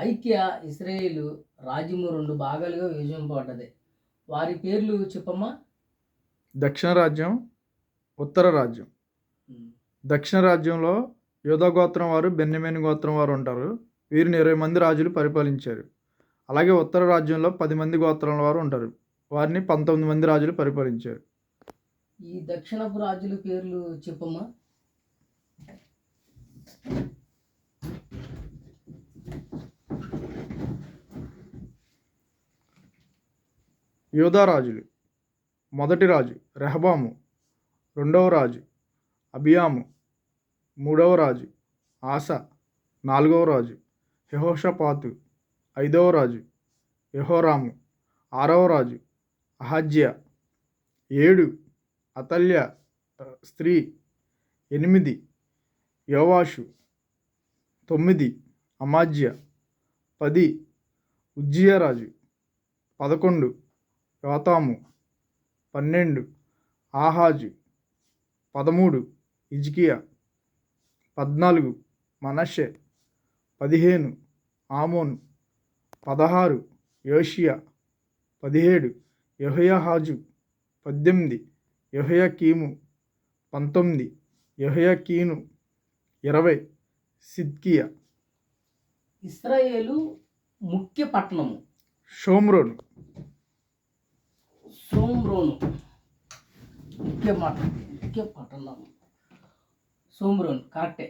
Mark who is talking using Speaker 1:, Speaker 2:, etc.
Speaker 1: ఐక్య ఇస్రాయేలు రాజ్యము రెండు భాగాలుగా విభజింపబడ్డది. వారి పేర్లు చెప్పమ్మా?
Speaker 2: దక్షిణ రాజ్యం ఉత్తర రాజ్యం. దక్షిణ రాజ్యంలో యోధా గోత్రం వారు బెన్నెమేని గోత్రం వారు ఉంటారు. వీరిని ఇరవై మంది రాజులు పరిపాలించారు. అలాగే ఉత్తర రాజ్యంలో పది మంది గోత్రం వారు ఉంటారు. వారిని పంతొమ్మిది మంది రాజులు పరిపాలించారు.
Speaker 1: ఈ దక్షిణపు రాజుల పేర్లు చెప్పమ్మా?
Speaker 2: యోధా రాజులు మొదటి రాజు రెహబాము రెండవ రాజు అబియాము మూడవ రాజు ఆస నాలుగవ రాజు యహోషపాతు ఐదవ రాజు యెహోరాము ఆరవ రాజు అహజ్య ఏడు అతల్య స్త్రీ ఎనిమిది యోవాషు తొమ్మిది అమాజ్య పది ఉజ్జియరాజు పదకొండు యోతాము పన్నెండు ఆహాజు పదమూడు ఇజ్కియా పద్నాలుగు మనషె పదిహేను ఆమోను పదహారు యోషియా పదిహేడు యెహోయాహాజు పద్దెనిమిది యెహోయాకీము పంతొమ్మిది యెహోయాకీను ఇరవై సిద్కియా
Speaker 1: ఇస్రాయేలు ముఖ్య పట్టణము.
Speaker 2: షోమ్రోను
Speaker 1: ಸೋಮ್ರೋನು ಕೆ ಮಾಟ ಕೆ ಪಾಟಲ್ಲ ಸೋಮ್ರೋನ್ ಕರೆಕ್ಟೇ